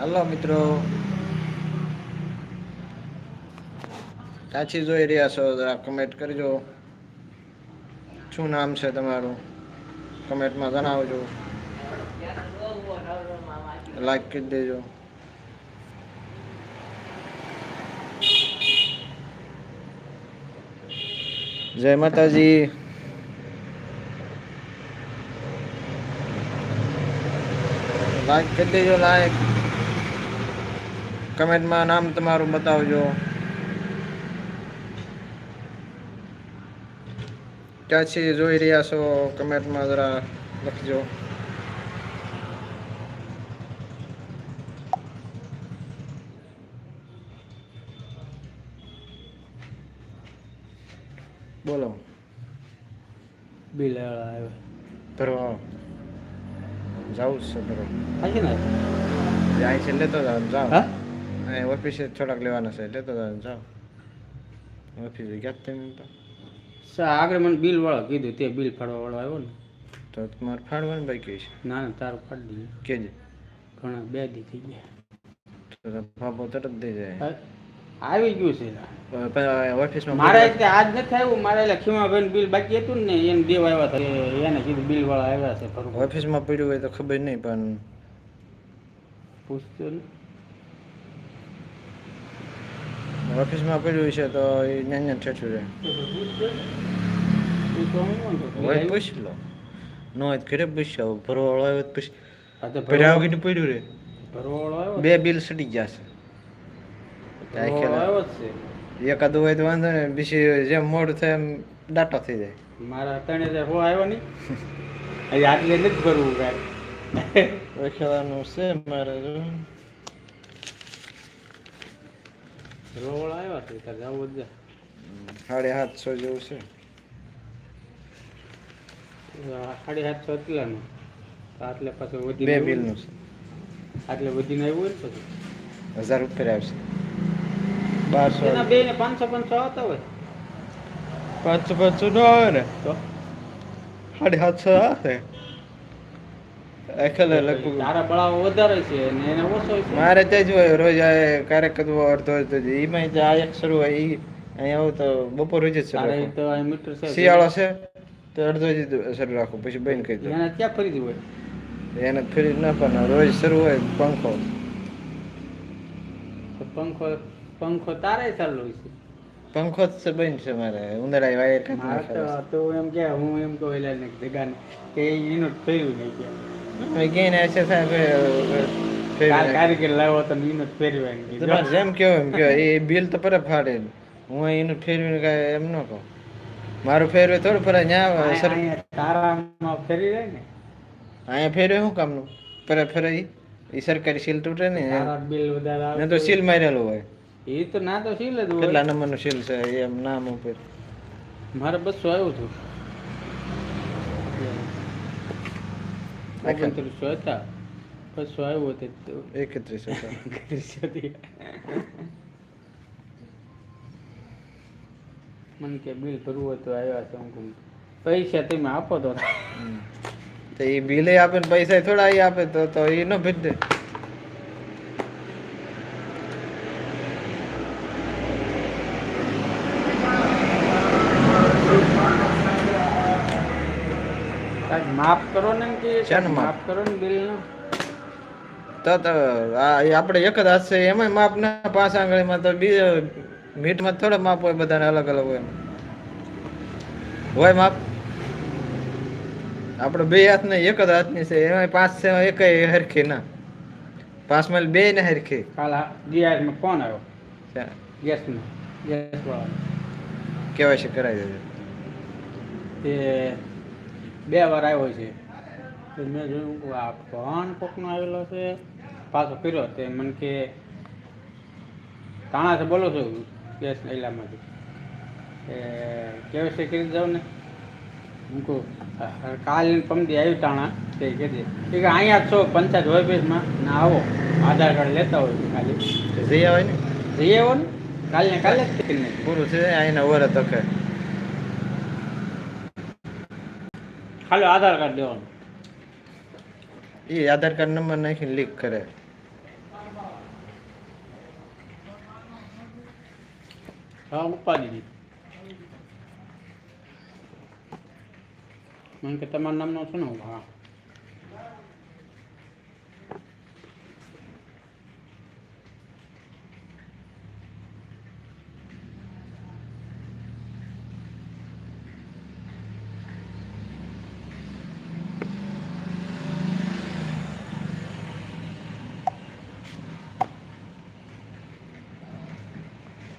હાલો મિત્રો. કાચી જોઈ રહ્યા છો, જરા કમેન્ટ કરજો. શું નામ છે તમારું? કમેન્ટમાં જણાવજો. લાઈક કરી દેજો. જય માતાજી. લાઈક કરી દેજો લાઈક કમેન્ટમાં નામ તમારું બતાવજો. ક્યાંથી જોઈ રહ્યા છો કમેન્ટમાં જરા લખજો. બોલો. બિલ આવ્યો. ભરવા જાવું જ છે ભરવા જાય છે લેતો જાવ જાઓ હા? અહીં ઓફિસે થોડાક લેવાના છે લેતો જાવ જાઓ ઓફિસે ગયા તમે તો સા આગળ મને બિલ વાળો કીધું તે બિલ ફાડવા વાળો આવ્યો ને તો તમારે ફાડવાનું બાકી છે ના ના તારું ફાડી દઈએ કેજે ઘણા બે દી થઈ ગયા તો ભાભો તરત દઈ જાય આવી ગયું છે ઓફિસમાં મારે આજ નથી આવ્યું મારે એટલે ખીમાભાઈ બિલ બાકી હતું ને એને દેવા આવ્યા હતા એને કીધું બિલ વાળા આવ્યા છે ઓફિસમાં પડ્યું હોય તો ખબર નહીં પણ પૂછતો ને. ઓફિસમાં પડ્યું છે તો એ ઠેઠું રહે? હોય પૂછ લો. ન હોય ઘરે પૂછ્યો. ભરવા આવ્યો તો પૂછ ભર્યા વગર પડ્યું રે. બે બિલ સડી ગયા છે. એકાદું હોય તો વાંધો ને બીજી જેમ મોડું થાય એમ ડાટો થઈ જાય. મારા ત્રણે હો આવ્યો નહીં. આટલે નથી ભરવું કાંઈ. રખેવાનું છે મારે રોળ આવ્યા છે તારે જવું જ સાડી સાતસો જેવું છે. સાડી સાતસો એટલાનું. આટલે પાછું બે વધી બિલનું છે. આટલે વધીને આવ્યું હોય ને પછી? હજાર ઉપર આવશે. બારસો એના બે ને પાંચસો પાંચસો આવતા હોય? પાંચસો પાંચસો નો આવે ને? તો? સાડી સાતસો આવે? આખેલે લગભગ તારા બળાવો વધારે છે ને એને ઓછો છે. મારે તે જ હોય રોજ આ કદવો અડધો અડધો એમાં આ એક શરૂ હોય ઈ અહીંયા આવું તો બપોર રોજ જ શરૂ તો આ મીટર છે. શિયાળો છે તો અડધો જ શરૂ રાખો પછી બંધ કરી દઉં. એને ક્યાં ફરી હોય? એને ફરી ના પણ રોજ શરૂ હોય પંખો. પંખો પંખો તારે ચાલુ હોય છે. પંખો જ છે બંધ છે મારે ઉંદરાય વાયર તો એમ કે હું એમ કહું એટલે ને જગાને કે એનું થયું નહીં કે છે. હવે ક્યાંય ને એસે થાય કે ફેરવી કાર- નાખે. કારીગર લાવો તો એનું જ તમારે જેમ કેવો એમ કહેવાય. એ બિલ તો પરે ફાડે હું એનું ફેરવીને કાંઈ એમ ન કહું મારું ફેરવે થોડું ફરે ન્યા સર અહીંયા તારામાં ફેરી જાય ને અહીંયા ફેરવે શું કામનું ફરે ફરે ઈ સરકારી સીલ તૂટે ને બિલ વધારે તો સીલ મારેલું હોય એ તો ના તો સીલ જ હોય કેટલા નંબરનું સીલ છે એમ નામ ઉપર મારે બસો આવ્યું હતું ઓગણત્રીસો હતા બસો આવ્યું હતું તો. એકત્રીસ હતા ત્રીસોથી. મને કે બિલ ભરવું હોય તો આવ્યા છે હું પૈસા તમે આપો તો. તો એ બિલે આપે ને પૈસા થોડા આપે તો તો એ ન ભેટ દે. માફ કરો ને કે છે માફ? માફ? કરો ને બિલ તો તો આ આપણે એક જ હાથ છે એમાંય માપ ના પાંચ આંગળીમાં તો બીજો મીટમાં થોડા માપ હોય બધાને અલગ અલગ હોય હોય માપ? આપણે બે હાથ ને એક જ હાથની છે એમાં પાંચ છે એક હરખી ના. પાંચમાં બે ને હરખી. કાલ ડીઆરમાં ફોન આવ્યો? ગેસ નો ગેસ વાળો કેવાય છે કરાવી દેજો. બે વાર આવ્યો છે. તો મેં જોયું કે આ ફોન કોકનો આવેલો છે. પાછો કર્યો તે મને કે છે બોલો છો ગેસ એલામાંથી એ કેવાયસી કરી જાવ ને. હું કહું કાલે પમદી આવ્યું તાણા. તે કીધી એ કે અહીંયા જ છો પંચાયત ઓફિસમાં. ના આવો. આધાર કાર્ડ લેતા હોય ખાલી. જઈ આવે ને. જઈ આવો ને. કાલે કાલે જ પૂરું છે અહીંના વર તકે ખાલી આધાર કાર્ડ દેવાનું. એ આધાર કાર્ડ નંબર નાખીને લીક કરે. હા ઉપાડી દીધી મને કે તમારું નામનો શું ને હા.